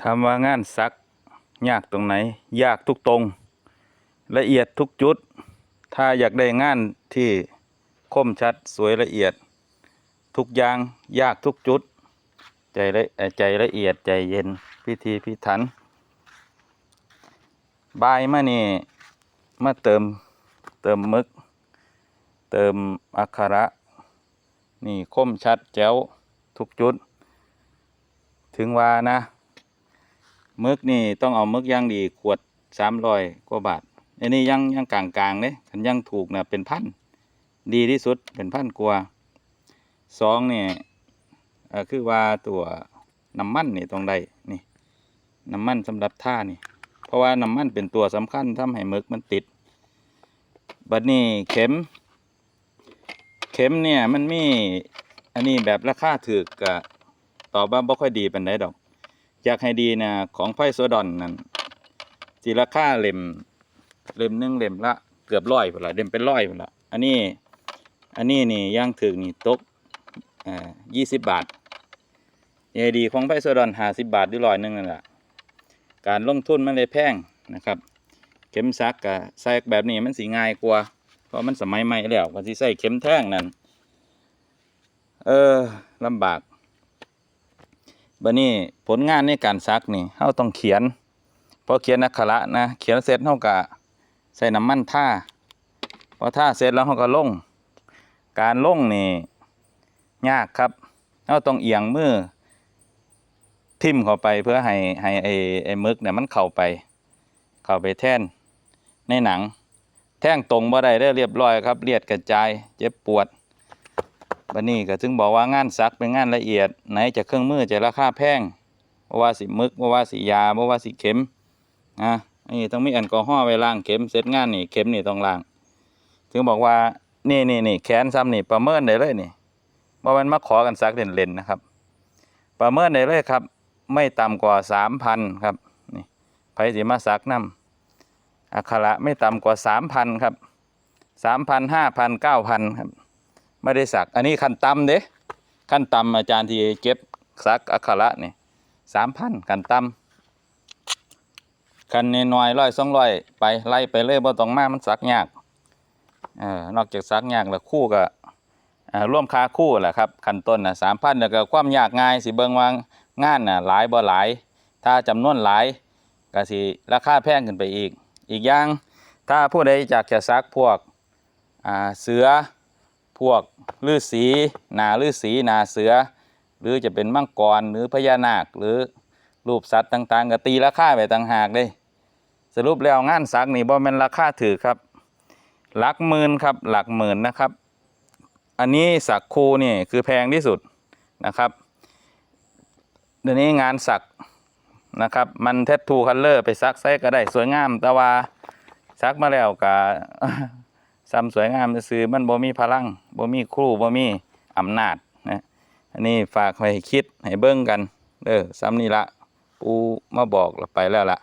ถามว่างานซักยากตรงไหน ยากทุกตรง ละเอียดทุกจุด ถ้าอยากได้งานที่คมชัดสวยละเอียด ทุกอย่างยากทุกจุด ใจละเอ่อใจละเอียดใจเย็นพิธีพิถัน บายมานี่มาเติมเติมมึก เติมอักขระ นี่คมชัดแจ๋วทุกจุด ถึงว่านะ มึกนี่ต้องเอามึกย่างดีขวดสามร้อยกว่าบาทอันนี้ยังยังกลางกลางๆเลยคันยังถูกนะเป็นพันดีที่สุดเป็นพันกว่าสองนี่เอ่อคือว่าตัวน้ำมันนี่ต้องได้นี่น้ำมันสำหรับท่านี่ เพราะว่าน้ำมันเป็นตัวสำคัญทำให้มึกมันติด บัดนี้เข็ม เข็มเนี่ยมันมีอันนี้แบบราคาถือกกะตอบว่าบ่ค่อยดีเป็นไดดอก อยากให้ดีนะของไฟโซดอนนั่นสีราค่าเล่มเล่มหนึงเล่มละเกือบร้อยพุ่นละเล่มเป็นร้อยพุ่นละอันนี้อันนี้นี่ย่างถึกนี่ตกอ่ายี่สิบบาทเอดีของไฟโซดอนห้าสิบบาทหรือร้อยหนึงนั่นแหละการลงทุนมันเลยแพงนะครับ เข็มซักกะใส่แบบนี้มันสีง่ายกว่า เพราะมันสมัยใหม่แล้วก็สิใส่เข็มแท่งนั่นเออลำบาก บัดนี้ผลงานในการซักนี่เราต้องเขียนพอเขียนอักขระนะ เขียนเสร็จเราก็ใส่น้ำมันท่าพอท่าเสร็จแล้วเราก็ลง การลงนี่ยากครับเราต้องเอียงมือทิ่มเข้าไปเพื่อให้ให้ไอ้ไอ้มึกเนี่ยมันเข้าไป เข้าไปแท่นในหนัง แท่งตรงบ่ได้ได้เรียบร้อยครับเลียดกระจายเจ็บปวด บันนี้ก็ถึงบอกว่างานซักเป็นงานละเอียด ไหนจะเครื่องมือจะราคาแพงบ่ว่าสิมึกบ่ว่าสิยาบ่ว่าสิเข็มนะนนี้ต้องมีแอลกอฮอล์ไว้ล้างเข็มเสร็จงานนี่เข็มนี่ต้องล้างถึงบอกว่านี่นี่นี่แขนซ้ำนี่ประเมินได้เลยนี่บ่มันมาขอกันซักเล่นๆนะครับ ประเมินได้เลยครับ ไม่ต่ำกว่าสามพันครับนี่ไผสิมาซักน้ำอักขระไม่ต่ำกว่าสามพันครับสามพันห้าพันเก้าพันครับ ไม่ได้สัก อันนี้ขั้นต่ำเด้ขั้นต่ำอาจารย์ที่เก็บสักอักขระนี่สามพันขั้นต่ำขั้นน้อยร้อยสองร้อยไปไล่ไปเลยบ่ต้องมามันสักยากเออนอกจากสักยากแล้วคู่ก็อ่าร่วมค่าคู่แหละครับขั้นต้นนะสามพันแล้วก็ความยากง่ายสิเบิ่งว่างานน่ะหลายบ่หลาย ถ้าจำนวนหลายก็สิราคาแพงขึ้นไปอีก อีกอย่างถ้าผู้ใดอยากจะซักพวกเสือ พวกฤาษีนาฤาษีนาเสือ หรือจะเป็นมังกรหรือพญานาคหรือรูปสัตว์ต่างๆก็ตีราคาไปต่างหากเลยสรุปแล้วงานสักนี่บ่แม่นราคาถือครับ หลักหมื่นครับหลักหมื่นนะครับ อันนี้สักคูนี่คือแพงที่สุดนะครับเดี๋ยวนี้งานสักนะครับ มันเทททูคัลเลอร์ไปซักไซก็ได้สวยงามแต่ว่าซักมาแล้วก็ ซ้ำสวยงามซื้อมันบ่มีพลังบ่มีครูบ่มีอำนาจนะอันนี้ฝากไว้ให้คิดให้เบิ่งกันเด้อซ้ำนี่ละปูมาบอกเราไปแล้วล่ะ